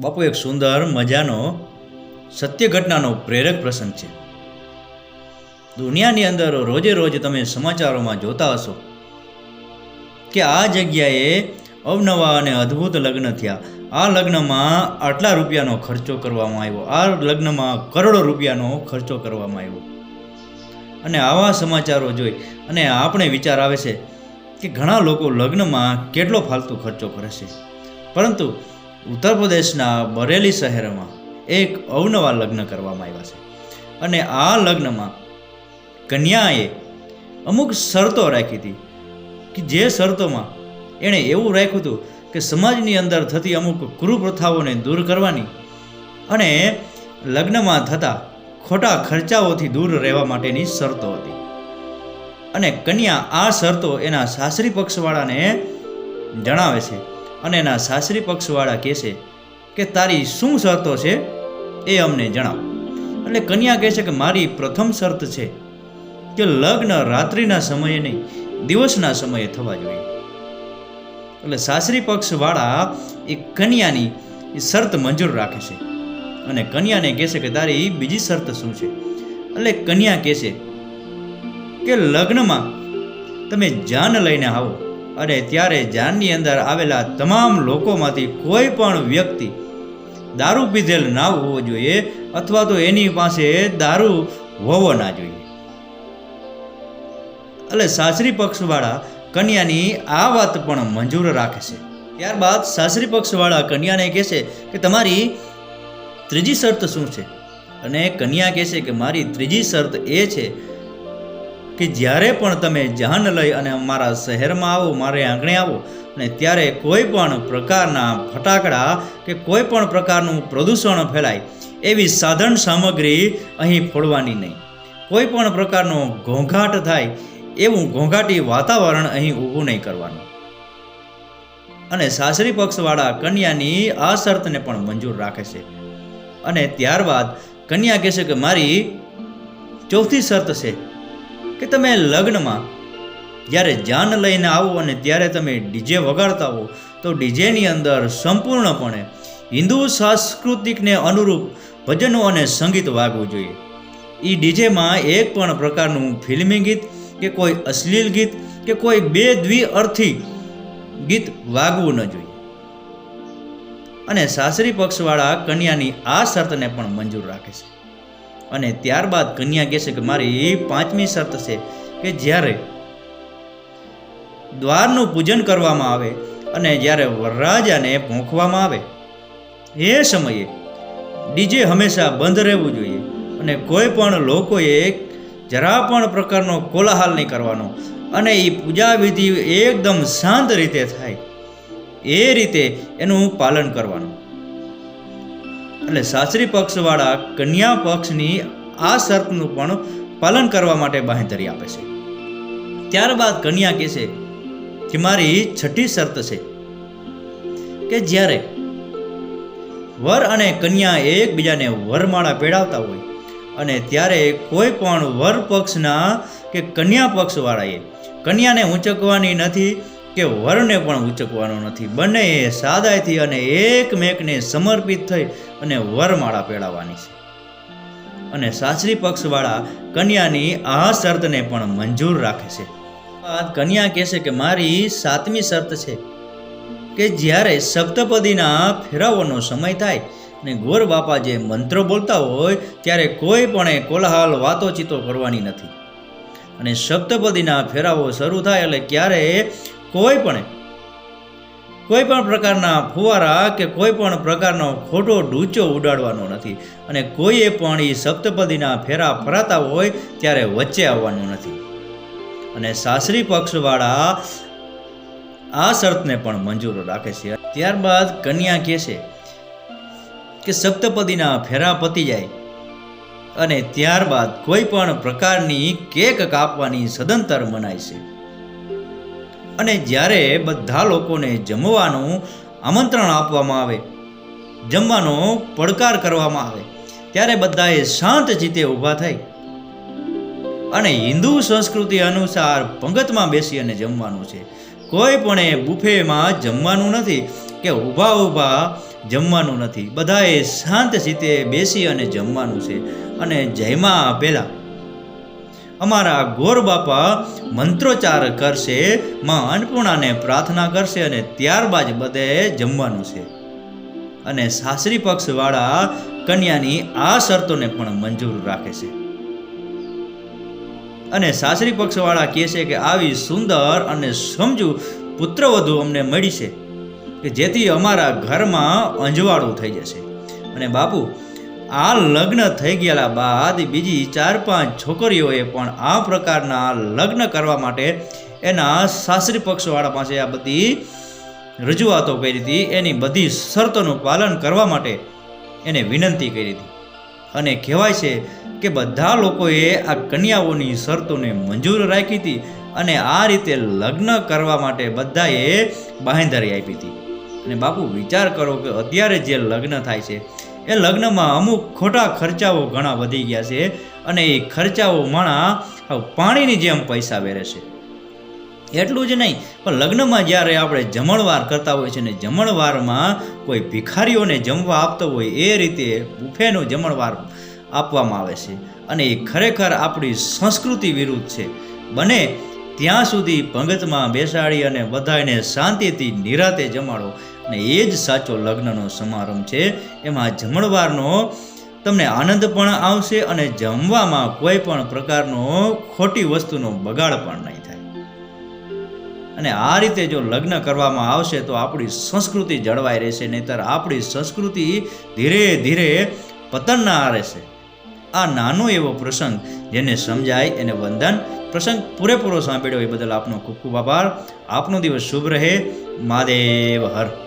બાપુ એક સુંદર, મજાનો સત્ય ઘટનાનો પ્રેરક પ્રસંગ છે. દુનિયાની અંદર રોજે રોજ તમે સમાચારોમાં જોતા હશો કે આ જગ્યાએ અવનવા અને અદ્ભુત લગ્ન થયા. આ લગ્નમાં આટલા રૂપિયાનો ખર્ચો કરવામાં આવ્યો. આ લગ્નમાં કરોડો રૂપિયાનો ખર્ચો કરવામાં આવ્યો. અને આવા સમાચારો જોઈ અને આપણે વિચાર આવે છે કે ઘણા લોકો લગ્નમાં કેટલો ફાલતુ ખર્ચો કરે છે. પરંતુ ઉત્તર પ્રદેશના બરેલી શહેરમાં એક અવનવા લગ્ન કરવામાં આવ્યા છે. અને આ લગ્નમાં કન્યાએ અમુક શરતો રાખી હતી કે જે શરતોમાં એણે એવું રાખ્યું હતું કે સમાજની અંદર થતી અમુક કુરુપ્રથાઓને દૂર કરવાની અને લગ્નમાં થતા ખોટા ખર્ચાઓથી દૂર રહેવા માટેની શરતો હતી. અને કન્યા આ શરતો એના સાસરી પક્ષવાળાને જણાવે છે અને એના સાસરી પક્ષવાળા કહેશે કે, તારી શું શરતો છે? એ અમને જણાવ. એટલે કન્યા કહે છે કે, મારી પ્રથમ શરત છે કે લગ્ન રાત્રિના સમયે નહીં, દિવસના સમયે થવા જોઈએ. એટલે સાસરી પક્ષવાળા એ કન્યાની એ શરત મંજૂર રાખે છે. અને કન્યાને કહે છે કે, તારી બીજી શરત શું છે? એટલે કન્યા કહે છે કે, લગ્નમાં તમે જાન લઈને આવો. અને ત્યારે જાનની અંદર આવેલા તમામ લોકોમાંથી કોઈ પણ વ્યક્તિ દારૂ પીધેલ ના હોવો જોઈએ અથવા તો એની પાસે દારૂ હોવો ના જોઈએ. એટલે સાસરી પક્ષવાળા કન્યાની આ વાત પણ મંજૂર રાખે છે. ત્યારબાદ સાસરી પક્ષવાળા કન્યાને કહેશે કે તમારી ત્રીજી શરત શું છે? અને કન્યા કહેશે કે મારી ત્રીજી શરત એ છે કે જ્યારે પણ તમે જાન લઈ અને મારા શહેરમાં આવો, મારે આંગણે આવો, અને ત્યારે કોઈ પણ પ્રકારના ફટાકડા કે કોઈ પણ પ્રકારનું પ્રદૂષણ ફેલાય, એવી સાધન સામગ્રી અહીં ફોડવાની નહીં. કોઈ પણ પ્રકારનો ઘોંઘાટ થાય, એવું ઘોંઘાટી વાતાવરણ અહીં ઊભું નહીં કરવાનું. અને સાસરી પક્ષવાળા કન્યાની આ શરતને પણ મંજૂર રાખે છે. અને ત્યારબાદ કન્યા કહેશે કે, મારી ચોથી શરત છે કે તમે લગ્નમાં જ્યારે જાન લઈને આવો અને ત્યારે તમે ડીજે વગાડતા હો, તો ડીજેની અંદર સંપૂર્ણપણે હિન્દુ સાંસ્કૃતિકને અનુરૂપ ભજનો અને સંગીત વાગવું જોઈએ. એ ડીજેમાં એક પણ પ્રકારનું ફિલ્મી ગીત કે કોઈ અશ્લીલ ગીત કે કોઈ બે દ્વિઅર્થી ગીત વાગવું ન જોઈએ. અને સાસરી પક્ષવાળા કન્યાની આ શરતને પણ મંજૂર રાખે છે. અને ત્યારબાદ કન્યા કહેશે કે મારી એ પાંચમી શરત છે કે જ્યારે દ્વારનું પૂજન કરવામાં આવે અને જ્યારે વરરાજાને ભોંખવામાં આવે, એ સમયે ડીજે હંમેશા બંધ રહેવું જોઈએ અને કોઈ પણ લોકોએ જરા પણ પ્રકારનો કોલાહલ નહીં કરવાનો અને એ પૂજા વિધિ એકદમ શાંત રીતે થાય, એ રીતે એનું પાલન કરવાનું. એટલે સાસરી પક્ષવાળા કન્યા પક્ષની આ શરતનું પણ પાલન કરવા માટે બાંહેધરી આપે છે. ત્યારબાદ કન્યા કહે છે કે મારી છઠ્ઠી શરત છે કે જ્યારે વર અને કન્યા એકબીજાને વરમાળા પેડાવતા હોય અને ત્યારે કોઈ પણ વર પક્ષના કે કન્યા પક્ષવાળાએ કન્યાને ઊંચકવાની નથી કે વરને પણ ઉચકવાનો નથી. બંને એ સાદાઈથી અને એકમેકને સમર્પિત થઈ અને વરમાળા પહેરાવાની છે. અને સાસરી પક્ષવાળા કન્યાની આ શરતને પણ મંજૂર રાખે છે. બાદ કન્યા કહેશે કે મારી સાતમી શરત છે કે જ્યારે સપ્તપદીના ફેરાવોનો સમય થાય અને ગોર બાપા જે મંત્રો બોલતા હોય ત્યારે કોઈ પણ કોલાહલ વાતોચીતો કરવાની નથી. અને સપ્તપદીના ફેરાવો શરૂ થાય એટલે ક્યારે કોઈ પણ કોઈ પણ પ્રકારના ફુવારા કે કોઈ પણ પ્રકારનો ખોટો ઢૂંચો ઉડાડવાનો નથી અને કોઈએ પણ એ સપ્તપદીના ફેરા ફરાતા હોય ત્યારે વચ્ચે આવવાનું નથી. અને સાસરી પક્ષવાળા આ શરતને પણ મંજૂર રાખે છે. ત્યારબાદ કન્યા કહે છે કે સપ્તપદીના ફેરા પતી જાય અને ત્યારબાદ કોઈ પણ પ્રકારની કેક કાપવાની સદંતર મનાય છે. અને જ્યારે બધા લોકોને જમવાનું આમંત્રણ આપવામાં આવે, જમવાનો પડકાર કરવામાં આવે, ત્યારે બધાએ શાંત ચિત્તે ઊભા થઈ અને હિન્દુ સંસ્કૃતિ અનુસાર પંગતમાં બેસી અને જમવાનું છે. કોઈ પણ એ બુફેમાં જમવાનું નથી કે ઊભા ઊભા જમવાનું નથી. બધાએ શાંત જીતે બેસી અને જમવાનું છે. અને જયમાં પહેલાં અમારા ગોર બાપા મંત્રોચ્ચાર કરશે, માં અન્નપૂર્ણાને પ્રાર્થના કરશે અને ત્યારબાદ બધે જમવાનું છે. અને સાસરી પક્ષવાળા કન્યાની આ શરતોને પણ મંજૂર રાખે છે. અને સાસરી પક્ષવાળા કહે છે કે આવી સુંદર અને સમજુ પુત્રવધુ અમને મળી છે, કે જેથી અમારા ઘરમાં અંજવાળું થઈ જશે. અને બાપુ આ લગ્ન થઈ ગયેલા બાદ બીજી ચાર પાંચ છોકરીઓએ પણ આ પ્રકારના લગ્ન કરવા માટે એના સાસરી પક્ષવાળા પાસે આ બધી રજૂઆતો કરી હતી. એની બધી શરતોનું પાલન કરવા માટે એને વિનંતી કરી હતી. અને કહેવાય છે કે બધા લોકોએ આ કન્યાઓની શરતોને મંજૂર રાખી હતી અને આ રીતે લગ્ન કરવા માટે બધાએ બાંહેધરી આપી હતી. અને બાપુ વિચાર કરો કે અત્યારે જે લગ્ન થાય છે એ લગ્નમાં અમુક ખોટા ખર્ચાઓ ઘણા વધી ગયા છે અને એ ખર્ચાઓ માણા પાણીની જેમ પૈસા વેરે છે. એટલું જ નહીં, પણ લગ્નમાં જ્યારે આપણે જમણવાર કરતા હોય છે ને જમણવારમાં કોઈ ભિખારીઓને જમવા આપતો હોય એ રીતે બુફેનો જમણવાર આપવામાં આવે છે. અને એ ખરેખર આપણી સંસ્કૃતિ વિરુદ્ધ છે. બને ત્યાં સુધી પંગતમાં બેસાડી અને બધાને શાંતિથી નિરાતે જમાડો. અને એ જ સાચો લગ્નનો સમારંભ છે. એમાં જમણવારનો તમને આનંદ પણ આવશે અને જમવામાં કોઈ પણ પ્રકારનો ખોટી વસ્તુનો બગાડ પણ નહીં થાય. અને આ રીતે જો લગ્ન કરવામાં આવશે તો આપણી સંસ્કૃતિ જળવાઈ રહેશે, નહીતર આપણી સંસ્કૃતિ ધીરે ધીરે પતનના રહેશે. આ નાનો એવો પ્રસંગ જેને સમજાય એને વંદન. પ્રસંગ પૂરેપૂરો સાંભળ્યો એ બદલ આપનો ખૂબ ખૂબ આભાર. આપનો દિવસ શુભ રહે. મહાદેવ હર.